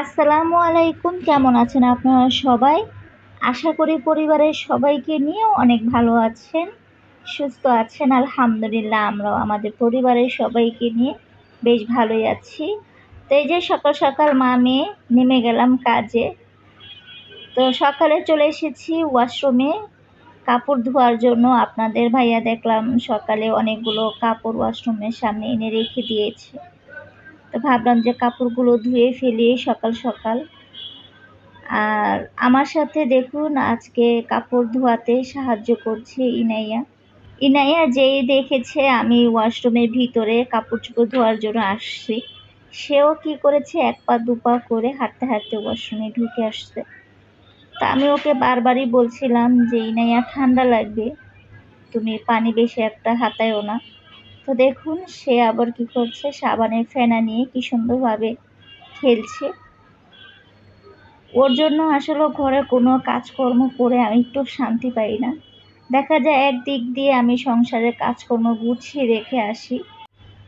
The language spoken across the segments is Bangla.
আসসালামু আলাইকুম কেমন আছেন আপনারা সবাই? আশা করি পরিবারের সবাইকে নিয়ে অনেক ভালো আছেন, সুস্থ আছেন, আলহামদুলিল্লাহ, আমরাও আমাদের পরিবারের সবাইকে নিয়ে বেশ ভালোই আছি। তো এই যে সকাল সকাল মা মেয়ে নেমে গেলাম কাজে। তো সকালে চলে এসেছি ওয়াশরুমে, কাপড় ধোয়ার জন্য আপনাদের ভাইয়া দেখলাম সকালে অনেকগুলো কাপড় ওয়াশরুমের সামনে এনে রেখে দিয়েছে। তো ভাবলাম যে কাপড়গুলো ধুয়ে ফেলি সকাল সকাল। আর আমার সাথে দেখুন আজকে কাপড় ধোয়াতে সাহায্য করছে ইনাইয়া। ইনাইয়া যেই দেখেছে আমি ওয়াশরুমের ভিতরে কাপড় চোপড় ধোয়ার জন্য আসছি। সেও কি করেছে? এক পা, দু পা করে হাঁটতে হাঁটতে ওয়াশরুমে ঢুকে আসছে। তা আমি ওকে বারবারই বলছিলাম যে, ইনাইয়া, ঠান্ডা লাগবে। তুমি পানি বেশি একটা হাতায়ও না। তো দেখুন, সে আবার কি করছে? সাবানের ফেনা নিয়ে কি সুন্দরভাবে খেলছে। ওর জন্য আসলে ঘরে কোনো কাজকর্ম করে আমি একটু শান্তি পাই না। দেখা যায় একদিক দিয়ে আমি সংসারের কাজকর্ম গুছিয়ে রেখে আসি।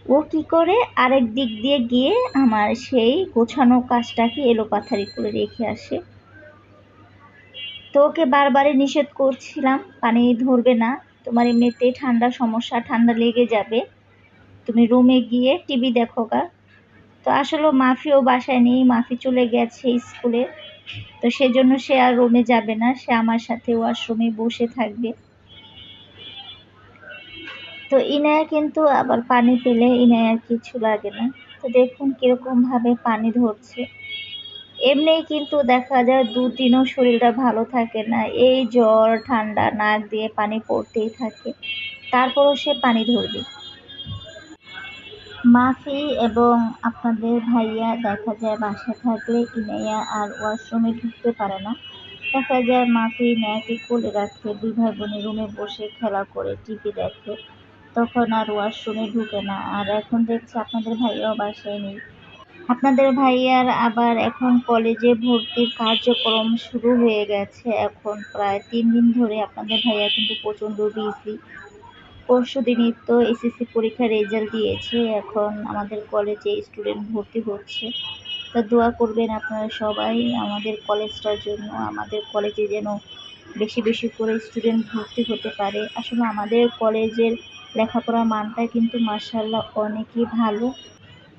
ও কি করে? আরেক দিক দিয়ে গিয়ে আমার সেই গোছানো কাজটাকে এলোপাথারি করে রেখে আসে। তো ওকে বারবারই নিষেধ করছিলাম, পানি ধরবে না। তোমার এমনিতেই ঠান্ডা সমস্যা, ঠান্ডা লেগে যাবে। তুমি রুমে গিয়ে টিভি দেখো গা। তো আসলে মাফিও বাসায় নেই, মাফি চলে গেছে স্কুলে। তো সেজন্য সে আর রুমে যাবে না, সে আমার সাথে ওয়াশরুমে বসে থাকবে। তো ইনায়া কিন্তু আবার পানি পেলে, ইনায়ার কিছু লাগে না। তো দেখুন কীরকমভাবে পানি ধরছে। এমনিই কিন্তু দেখা যায় দু দিনও শরীরটা ভালো থাকে না। এই জ্বর, ঠান্ডা, নাক দিয়ে পানি পড়তেই থাকে। তারপরও সে পানি ধরবে। মাফি এবং আপনাদের ভাইয়া দেখা যায় বাসায় থাকলে ইনাইয়া আর ওয়াশরুমে ঢুকতে পারে না। দেখা যায় মাফি ইনায়াকে কোলে রাখে দুই ভাই বোনের রুমে বসে খেলা করে টিভি দেখে। তখন আর ওয়াশরুমে ঢুকে না। আর এখন দেখছি আপনাদের ভাইয়াও বাসায় নেই। আপনাদের ভাইয়ার আবার এখন কলেজে ভর্তির কার্যক্রম শুরু হয়ে গেছে এখন। প্রায় তিন দিন ধরে আপনাদের ভাইয়া কিন্তু প্রচণ্ড বিজি। পরশু দিনই তো এসএসসি পরীক্ষার রেজাল্ট দিয়েছে। এখন আমাদের কলেজে স্টুডেন্ট ভর্তি হচ্ছে। তা দোয়া করবেন আপনারা সবাই আমাদের কলেজটার জন্য, আমাদের কলেজে যেন বেশি বেশি করে স্টুডেন্ট ভর্তি হতে পারে। আসলে আমাদের কলেজের লেখাপড়ার মানটা কিন্তু মার্শাল্লাহ অনেকই ভালো।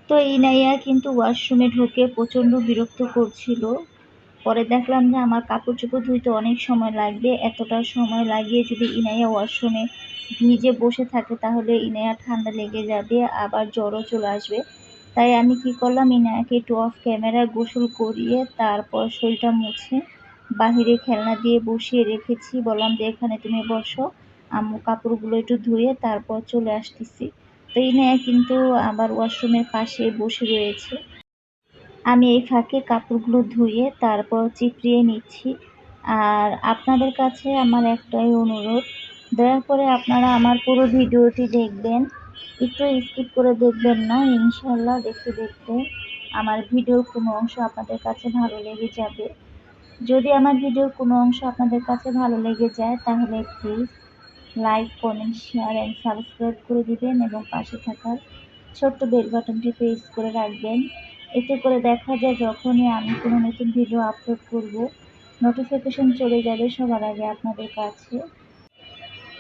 তো ইনাইয়া কিন্তু ওয়াশরুমে ঢুকে প্রচণ্ড বিরক্ত করছিল। পরে দেখলাম যে আমার কাপড় চোপড় ধুইতে অনেক সময় লাগবে, এতটা সময় লাগিয়ে যদি ইনাইয়া ওয়াশরুমে ভিজে বসে থাকে তাহলে ইনাইয়া ঠান্ডা লেগে যাবে, আবার জ্বরও চলে আসবে। তাই আমি কি করলাম ইনায়াকে একটু অফ ক্যামেরায় গোসল করিয়ে তারপর শরীরটা মুছে বাহিরে খেলনা দিয়ে বসিয়ে রেখেছি। বললাম যে এখানে তুমি বসো, আম্মু কাপড়গুলো একটু ধুয়ে তারপর চলে আসতেছি। ইনায়া কিন্তু আবার ওয়াশরুমের পাশে বসে রয়েছে। আমি এই ফাঁকে কাপড়গুলো ধুয়ে তারপর চিপড়িয়ে নিচ্ছি। আর আপনাদের কাছে আমার একটাই অনুরোধ, দয়া করে আপনারা আমার পুরো ভিডিওটি দেখবেন। একটু স্কিপ করে দেখবেন না ইনশাল্লাহ দেখতে দেখতে আমার ভিডিওর কোনো অংশ আপনাদের কাছে ভালো লেগে যাবে। যদি আমার ভিডিওর কোনো অংশ আপনাদের কাছে ভালো লেগে যায়, তাহলে please like, comment, share and subscribe করে দিবেন এবং পাশে থাকার ছোট্ট বেল বাটনটি প্রেস করে রাখবেন। এতে করে দেখা যায় যখনই আমি কোনো নতুন ভিডিও আপলোড করব নোটিফিকেশন চলে যাবে সবার আগে আপনাদের কাছে।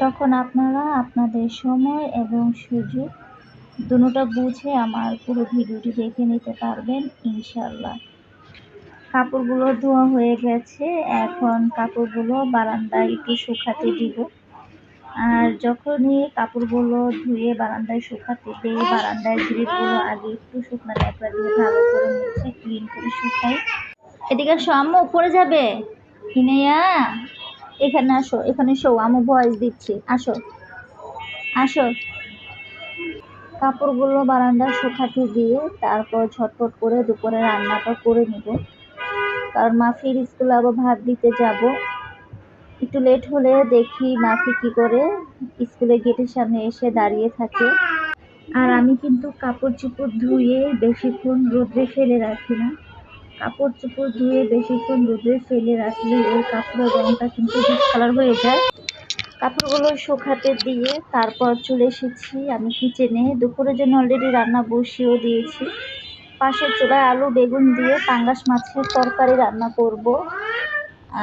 তখন আপনারা আপনাদের সময় এবং সুযোগ দুটোটা বুঝে আমার পুরো ভিডিওটি দেখে নিতে পারবেন ইনশাল্লাহ কাপড়গুলো ধোয়া হয়ে গেছে, এখন কাপড়গুলো বারান্দায় একটু শুকাতে দিব। আর যখনই কাপড়গুলো ধুয়ে বারান্দায় শুকাতে দেই, বারান্দায় গ্রিপগুলো আগে একটু শুকনো ন্যাকড়া দিয়ে ভালো করে মুছে ক্লিন করে শুকাই। এদিকে সাম্য উপরে যাবে? হিনেয়া এখানে আসো, এখানে শো আমি ভয়েস দিচ্ছি। আসো আসো। কাপড়গুলো বারান্দা শুকাতে দিয়ে তারপর ঝটপট করে দুপুরে রান্নাটা করে নিব। কারণ মাফির স্কুলে আবার ভাত দিতে যাব। একটু লেট হলে দেখি মাফি কি করে স্কুলে গেটের সামনে এসে দাঁড়িয়ে থাকে। আর আমি কিন্তু কাপড় চোপড় ধুয়ে বেশিক্ষণ রোদ্রে ফেলে রাখি না। কাপড় চোপড় ধুয়ে বেশিক্ষণ রোদে ফেলে রাখলে ওই কাপড়ের রঙটা কিন্তু ডিসকালার হয়ে যায়। কাপড়গুলো শুকাতে দিয়ে তারপর চলে এসেছি আমি কিচেনে দুপুরের জন্য অলরেডি রান্না বসিয়েও দিয়েছি। পাশের চুলায় আলু, বেগুন দিয়ে পাঙ্গাস মাছের তরকারি রান্না করব।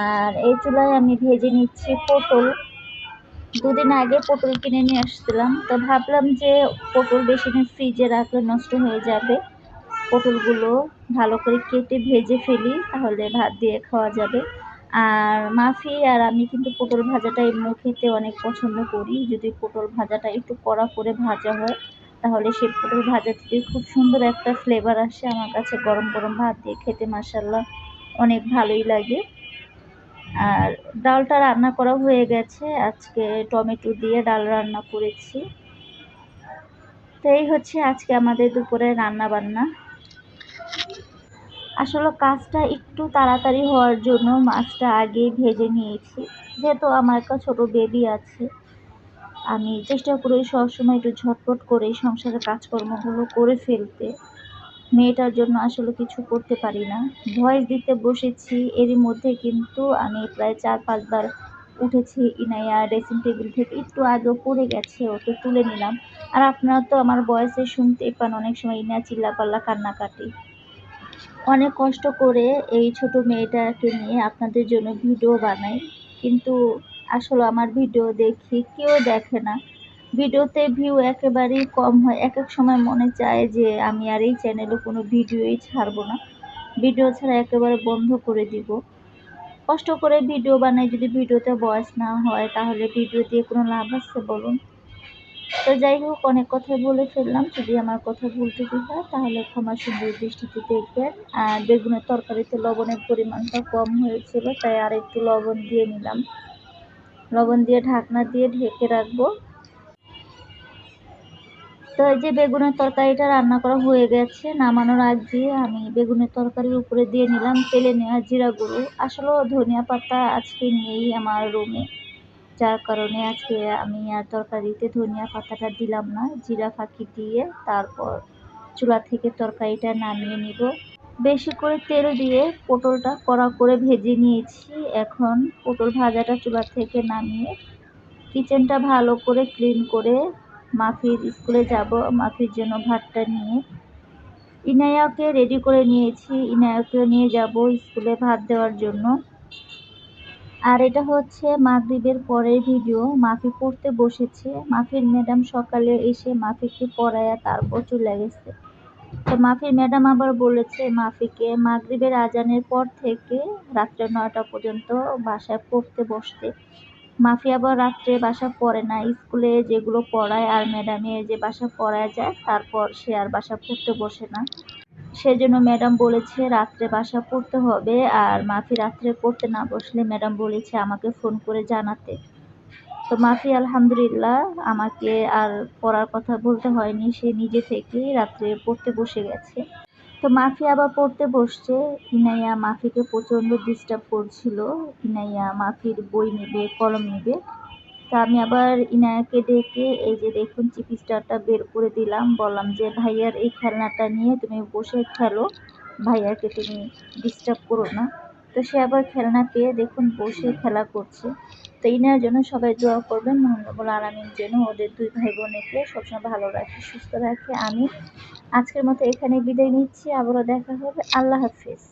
আর এই চুলায় আমি ভেজে নিচ্ছি পটল। দুদিন আগে পটল কিনে নিয়ে আসছিলাম। তো ভাবলাম যে পটল বেশি দিন ফ্রিজে রাখলে নষ্ট হয়ে যাবে। পটলগুলো ভালো করে কেটে ভেজে ফেলি, তাহলে ভাত দিয়ে খাওয়া যাবে। আর মাফি আর আমি কিন্তু পটল ভাজাটা এমনি খেতে অনেক পছন্দ করি। যদি পটল ভাজাটা একটু কড়া করে ভাজা হয়, তাহলে সেই পটল ভাজা থেকে খুব সুন্দর একটা ফ্লেভার আসে। আমার কাছে গরম গরম ভাত দিয়ে খেতে মাসাল্লাহ অনেক ভালোই লাগে। আর ডালটা রান্না করা হয়ে গেছে। আজকে টমেটো দিয়ে ডাল রান্না করেছি। তো এই হচ্ছে আজকে আমাদের দুপুরে রান্না বান্না আসলে কাজটা একটু তাড়াতাড়ি হওয়ার জন্য মাছটা আগেই ভেজে নিয়েছি। যেহেতু আমার একটা ছোটো বেবি আছে, আমি চেষ্টা করি সবসময় একটু ঝটপট করে সংসারের কাজকর্মগুলো করে ফেলতে। মেয়েটার জন্য আসলে কিছু করতে পারি না। ভয়েস দিতে বসেছি, এরই মধ্যে কিন্তু আমি প্রায় চার, পাঁচবার উঠেছি ইনাইয়া ড্রেসিং টেবিল থেকে। একটু আগেও পড়ে গেছে, ওকে তুলে নিলাম। আর আপনারা তো আমার বয়সে শুনতেই পান, অনেক সময় ইনা চিল্লাপাল্লা, কান্নাকাটি। অনেক কষ্ট করে এই ছোট মেয়েটাকে নিয়ে আপনাদের জন্য ভিডিও বানাই। কিন্তু আসলে আমার ভিডিও দেখি কেউ দেখে না। ভিডিওতে ভিউ একেবারেই কম হয়। এক এক সময় মনে চায় যে, আমি আর এই চ্যানেলে কোনো ভিডিওই ছাড়বো না। ভিডিও ছাড়া একেবারে বন্ধ করে দিব। কষ্ট করে ভিডিও বানাই, যদি ভিডিওতে বয়স না হয়, তাহলে ভিডিও দিয়ে কোনো লাভ আছে বলুন? তো যাই হোক, অনেক কথাই বলে ফেললাম। যদি আমার কথা ভুল ত্রুটি হয়, তাহলে ক্ষমা সুন্দর দৃষ্টিতে দেখবেন। আর বেগুনের তরকারিতে লবণের পরিমাণটা কম হয়েছিল, তাই আর একটু লবণ দিয়ে নিলাম। লবণ দিয়ে ঢাকনা দিয়ে ঢেকে রাখব। তো এই যে বেগুনের তরকারিটা রান্না করা হয়ে গেছে, নামানোর আগ দিয়ে আমি বেগুনের তরকারির উপরে দিয়ে নিলাম তেলে নেওয়া জিরা গুঁড়ো। আসলে ধনিয়া পাতা আজকে নেই আমার রুমে। যার কারণে আজকে আমি আর তরকারিতে ধনিয়া পাতাটা দিলাম না, জিরা ফাঁকি দিয়ে তারপর চুলা থেকে তরকারিটা নামিয়ে নিব। বেশি করে তেল দিয়ে পটলটা কড়া করে ভেজে নিয়েছি। এখন পটল ভাজাটা চুলা থেকে নামিয়ে কিচেনটা ভালো করে ক্লিন করে মাফির স্কুলে যাব, মাফির জন্য ভাতটা নিয়ে। ইনায়াকে রেডি করে নিয়েছি ইনায়াকেও নিয়ে যাব স্কুলে ভাত দেওয়ার জন্য। আর এটা হচ্ছে মাগরিবের পরের ভিডিও মাফি পড়তে বসেছে। মাফির ম্যাডাম সকালে এসে মাফিকে পড়ায়া তারপর চলে গেছে। তো মাফির ম্যাডাম আবার বলেছে, মাফিকে মাগরিবের আজানের পর থেকে রাত্রে নয়টা পর্যন্ত বাসায় পড়তে বসতে। মাফি আবার রাত্রে বাসা পড়ে না। স্কুলে যেগুলো পড়ায় আর ম্যাডামে যে বাসা পড়ায় যায়, তারপর সে আর বাসা পড়তে বসে না। সেজন্য ম্যাডাম বলেছে, রাত্রে বাসা পড়তে হবে আর মাফি রাত্রে পড়তে না বসলে ম্যাডাম বলেছে আমাকে ফোন করে জানাতে। তো মাফি আলহামদুলিল্লাহ আমাকে আর পড়ার কথা বলতে হয়নি। সে নিজে থেকেই রাত্রে পড়তে বসে গেছে। তো মাফি আবার পড়তে বসছে। ইনাইয়া মাফিকে প্রচণ্ড ডিস্টার্ব করছিল। ইনাইয়া মাফির বই নেবে, কলম নেবে। তা আমি আবার ইনায়াকে ডেকে এই যে দেখুন চিকিৎসাটা বের করে দিলাম। বললাম যে, ভাইয়ার এই খেলনাটা নিয়ে তুমি বসে খেলো। ভাইয়াকে তুমি ডিস্টার্ব করো না। তো সে আবার খেলনা পেয়ে দেখুন বসে খেলা করছে। তো ইনার জন্য সবাই দোয়া করবেন। মহানবুল আলমিন যেন ওদের দুই ভাই বোনকে সবসময় ভালো রাখে, সুস্থ রাখে। আমি আজকের মতো এখানে বিদায় নিচ্ছি। আবারও দেখা হবে। আল্লাহ হাফিজ।